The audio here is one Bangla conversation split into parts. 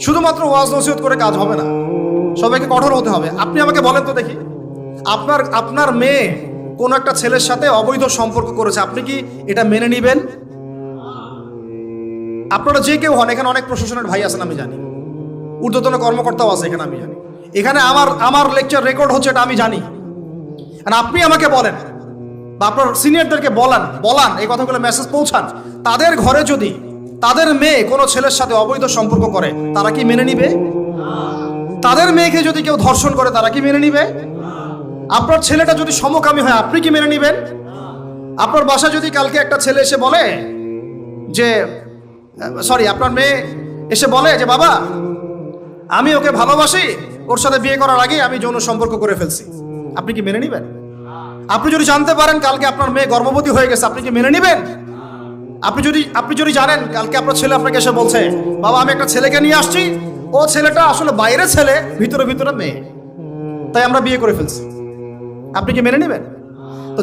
শুধুমাত্র ওয়াজ নসিহত করে কাজ হবে না। সবাইকে কঠোর হতে হবে। আপনি আমাকে বলেন তো দেখি, আপনার আপনার মেয়ে কোন একটা ছেলের সাথে অবৈধ সম্পর্ক করেছে। আপনি কি এটা মেনে নিবেন? আপনারা যে কেউ হন, এখানে অনেক প্রশাসনের ভাই আছেন, আমি জানি। ঊর্ধ্বতন কর্মকর্তাও আছে, এখানে আমি জানি। এখানে আমার আমার লেকচার রেকর্ড হচ্ছে এটা আমি জানি। আর আপনি আমাকে বলেন, বা আপনার সিনিয়রদেরকে বলান বলান, এই কথাগুলো মেসেজ পৌঁছান। তাদের ঘরে যদি তাদের মেয়ে কোনো ছেলের সাথে অবৈধ সম্পর্ক করে, তারা কি মেনে নিবে? তাদের মেয়েকে যদি কেউ ধর্ষণ করে, তারা কি মেনে নিবে? আপনার ছেলেটা যদি সমকামী হয়, আপনি কি মেনে নিবেন? আপনার বাসা যদি কালকে একটা ছেলে এসে বলে যে, সরি, আপনার মেয়ে এসে বলে যে, বাবা, আমি ওকে ভালোবাসি, ওর সাথে বিয়ে করার আগে আমি যৌন সম্পর্ক করে ফেলছি। আপনি কি মেনে নেবেন? আপনি যদি জানতে পারেন কালকে আপনার মেয়ে গর্ভবতী হয়ে গেছে, আপনি কি মেনে নেবেন? আপনি যদি আপনি যদি জানেন, কালকে আপনার ছেলে আপনাকে এসে বলছে, বাবা, আমি একটা ছেলেকে নিয়ে আসছি, ও ছেলেটা আসলে বাইরে ছেলে, ভিতরে ভিতরে মেয়ে। তাই আমরা বিয়ে করে ফেলছি। আপনি কি মেনে নেবেন? তো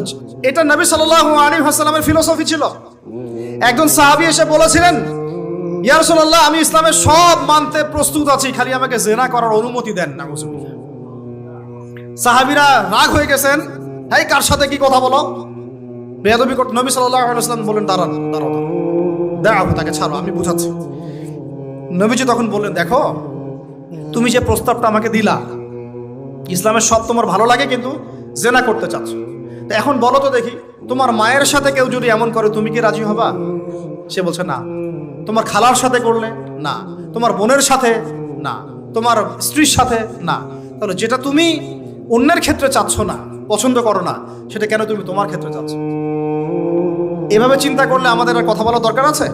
এটা নবী সাল্লাল্লাহু আলাইহি ওয়াসাল্লামের ফিলোসফি ছিল। একজন সাহাবী এসে বলেছিলেন, ইয়া রাসূলুল্লাহ, আমি ইসলামের সব মানতে প্রস্তুত আছি, খালি আমাকে জেনা করার অনুমতি দেন না সাহাবিরা রাগ হয়ে গেছেন এই কার সাথে কি কথা বলো? বেয়াদবি করতে নবী ওয়াসাল্লাম বললেন, দাঁড়ান, দাঁড়াও দেখো তাকে ছাড়ো, আমি বুঝাচ্ছি। নবীজি তখন বললেন, দেখো, তুমি যে প্রস্তাবটা আমাকে দিলা, ইসলামের সব তোমার ভালো লাগে, কিন্তু জেনা করতে চাচ্ছ। তো এখন বলো তো দেখি, তোমার মায়ের সাথে কেউ যদি এমন করে, তুমি কি রাজি হবা? সে বলছে, না। তোমার খালার সাথে করলে, না। তোমার বোনের সাথে, না। তোমার স্ত্রীর সাথে, না। তাহলে যেটা তুমি অন্যের ক্ষেত্রে চাচ্ছ না পছন্দ করো না, সেটা কেন তুমি তোমার ক্ষেত্রে যাচ্ছ এভাবে চিন্তা করলে আমাদের আর কথা বলার দরকার আছে?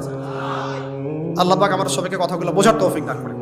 আল্লাহ পাক আমাদের সবাইকে কথাগুলো বোঝার তৌফিক দান করে